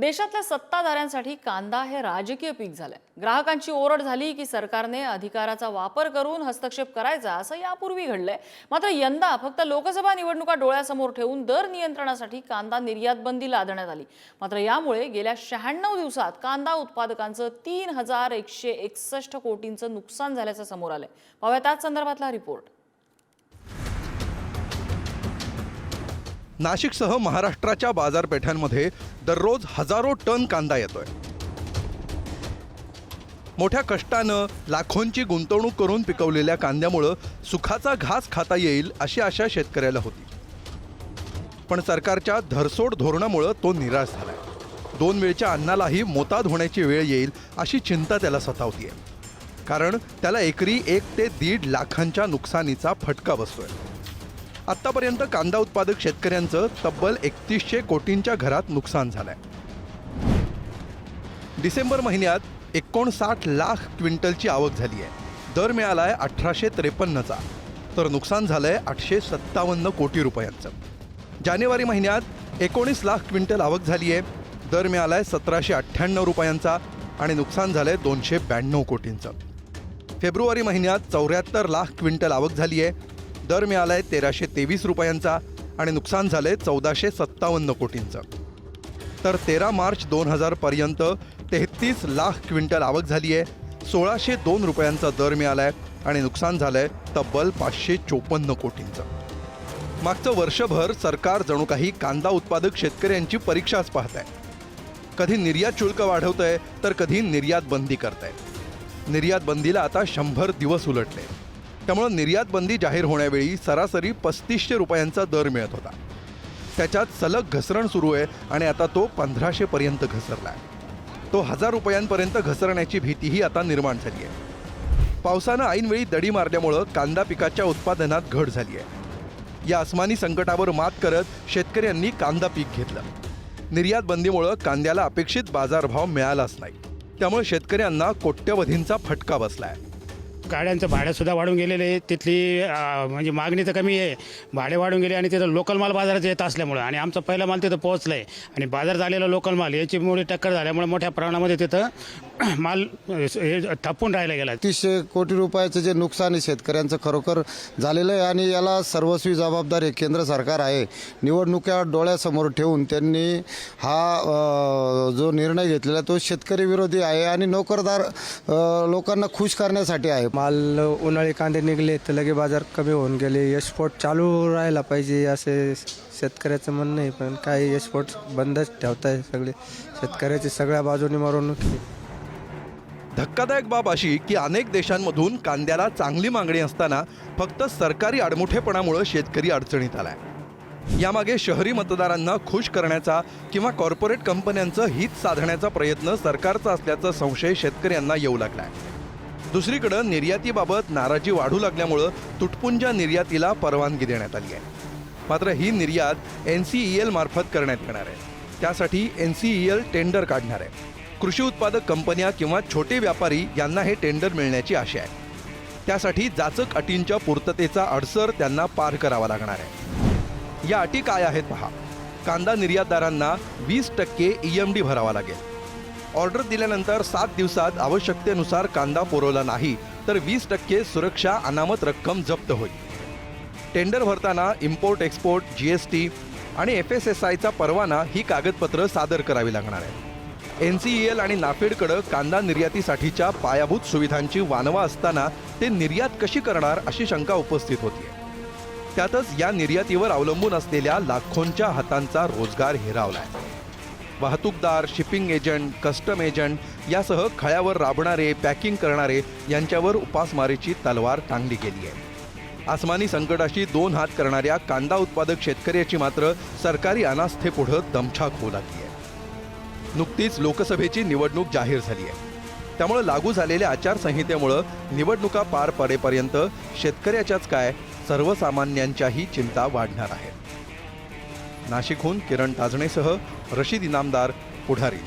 देशातल्या सत्ताधाऱ्यांसाठी कांदा हे राजकीय पीक झालंय. ग्राहकांची ओरड झाली की सरकारने अधिकाराचा वापर करून हस्तक्षेप करायचा असं यापूर्वी घडलंय. मात्र यंदा फक्त लोकसभा निवडणुका डोळ्यासमोर ठेवून दर नियंत्रणासाठी कांदा निर्यात बंदी लादण्यात आली. मात्र यामुळे गेल्या शहाण्णव दिवसात कांदा उत्पादकांचं तीन हजार एकशे एकसष्ट कोटींचं नुकसान झाल्याचं समोर आलंय. पाहूया त्याच संदर्भातला रिपोर्ट. नाशिकसह महाराष्ट्राच्या बाजारपेठांमध्ये दररोज हजारो टन कांदा येतोय. मोठ्या कष्टानं लाखोंची गुंतवणूक करून पिकवलेल्या कांद्यामुळं सुखाचा घास खाता येईल अशी आशा शेतकऱ्याला होती. पण सरकारच्या धरसोड धोरणामुळं तो निराश झालाय. दोन वेळच्या अन्नालाही मोताद होण्याची वेळ येईल अशी चिंता त्याला सतावतीये. कारण त्याला एकरी एक ते दीड लाखांच्या नुकसानीचा फटका बसतोय. आतापर्यंत कांदा उत्पादक शेतकऱ्यांचं तब्बल एकतीसशे कोटींच्या घरात नुकसान झालंय. डिसेंबर महिन्यात एकोणसाठ लाख क्विंटलची आवक झाली आहे दर मिळालाय अठराशे त्रेपन्नचा. तर नुकसान झालंय आठशे सत्तावन्न कोटी रुपयांचं. जानेवारी महिन्यात एकोणीस लाख क्विंटल आवक झाली आहे दर मिळालाय सतराशे अठ्ठ्याण्णव रुपयांचा आणि नुकसान झालंय दोनशे ब्याण्णव कोटींचं. फेब्रुवारी महिन्यात चौऱ्याहत्तर लाख क्विंटल आवक झाली आहे दर मिळालाय तेराशे तेवीस रुपयांचा आणि नुकसान झालंय चौदाशे सत्तावन्न कोटींचं. तर तेरा मार्च दोन हजार पर्यंत तेहतीस लाख क्विंटल आवक झाली आहे सोळाशे दोन रुपयांचा दर मिळालाय आणि नुकसान झालंय तब्बल पाचशे चोपन्न कोटींचं. मागचं वर्षभर सरकार जणू काही कांदा उत्पादक शेतकऱ्यांची परीक्षाच पाहत आहे कधी निर्यात शुल्क वाढवत आहे तर कधी निर्यात बंदी करत आहे निर्यात बंदीला आता शंभर दिवस उलटले. त्यामुळं निर्यात बंदी जाहीर होण्यावेळी सरासरी पस्तीसशे रुपयांचा दर मिळत होता. त्याच्यात सलग घसरण सुरू आहे आणि आता तो पंधराशेपर्यंत घसरला आहे तो हजार रुपयांपर्यंत घसरण्याची भीतीही आता निर्माण झाली आहे. पावसानं ऐनवेळी दडी मारल्यामुळं कांदा पिकाच्या उत्पादनात घट झाली आहे. या अस्मानी संकटावर मात करत शेतकऱ्यांनी कांदा पीक घेतलं. निर्यात बंदीमुळं कांद्याला अपेक्षित बाजारभाव मिळालाच नाही. त्यामुळे शेतकऱ्यांना कोट्यवधींचा फटका बसला आहे गाड्यांचं भाडंसुद्धा वाढून गेलेले आहे. तिथली म्हणजे मागणी तर कमी आहे. भाडे वाढून गेले आणि तिथं लोकल माल बाजारात येत असल्यामुळं आणि आमचा पहिला माल तिथं पोहोचला आहे आणि बाजार झालेला लोकल माल याच्यामुळे टक्कर झाल्यामुळे मोठ्या प्रमाणामध्ये तिथं माल हे थपून राहिला गेला. तीसशे कोटी रुपयाचं जे नुकसान आहे शेतकऱ्यांचं खरोखर झालेलं आहे आणि याला सर्वस्वी जबाबदार हे केंद्र सरकार आहे. निवडणुका डोळ्यासमोर ठेवून त्यांनी हा जो निर्णय घेतलेला तो शेतकरी विरोधी आहे आणि नोकरदार लोकांना खुश करण्यासाठी आहे. माल उन्हाळी कांदे निघले तर लगे बाजार कमी होऊन गेले. एक्सपोर्ट चालू राहायला पाहिजे असे शेतकऱ्याचं म्हणणं आहे पण काही एक्सपोर्ट बंदच ठेवताय सगळे. शेतकऱ्याचे सगळ्या बाजूने मारून धक्कादायक बाब अशी की अनेक देशांमधून कांद्याला चांगली मागणी असताना फक्त सरकारी आडमुठेपणामुळे शेतकरी अडचणीत आलाय. यामागे शहरी मतदारांना खुश करण्याचा किंवा कॉर्पोरेट कंपन्यांचं हित साधण्याचा प्रयत्न सरकारचा असल्याचा संशय शेतकऱ्यांना येऊ लागलाय. दुसरीकडं निर्यातीबाबत नाराजी वाढू लागल्यामुळं तुटपुंजा निर्यातीला परवानगी देण्यात आली आहे. मात्र ही निर्यात एन सी ई एल मार्फत करण्यात येणार आहे. त्यासाठी N C E L tender काढणार आहे. कृषी उत्पादक कंपन्या किंवा छोटे व्यापारी यांना हे टेंडर मिळण्याची आशा आहे. त्यासाठी जाचक अटींच्या पूर्ततेचा अडसर त्यांना पार करावा लागणार आहे. या अटी काय आहेत पहा. कांदा निर्यातदारांना वीस टक्के ई एम डी भरावा लागेल. ऑर्डर दिल्यानंतर सात दिवसात आवश्यकतेनुसार कांदा पुरवला नाही तर वीस टक्के सुरक्षा अनामत रक्कम जप्त होईल. टेंडर भरताना import export G S T आणि एफ एस एस आयचा परवाना ही कागदपत्रं सादर करावी लागणार आहे एन सी ई एल आणि नाफेडकडं कांदा निर्यातीसाठीच्या पायाभूत सुविधांची वानवा असताना ते निर्यात कशी करणार अशी शंका उपस्थित होती त्यातच या निर्यातीवर अवलंबून असलेल्या लाखोंच्या हातांचा रोजगार हिरावलाय. वाहतूकदार शिपिंग एजंट कस्टम एजंट यासह खळ्यावर राबणारे पॅकिंग करणारे यांच्यावर उपासमारीची तलवार टांगली गेली आहे. आसमानी संकटाशी दोन हात करणाऱ्या कांदा उत्पादक शेतकऱ्याची मात्र सरकारी अनास्थेपुढं दमछाक होऊ लागली आहे. नुकतीच लोकसभेची निवडणूक जाहीर झाली आहे. त्यामुळे लागू झालेल्या आचारसंहितेमुळं निवडणुका पार पडेपर्यंत शेतकऱ्याच्याच काय सर्वसामान्यांच्याही चिंता वाढणार आहेत. नाशिकहून किरण ताजणेसह रशीद इनामदार पुढारी.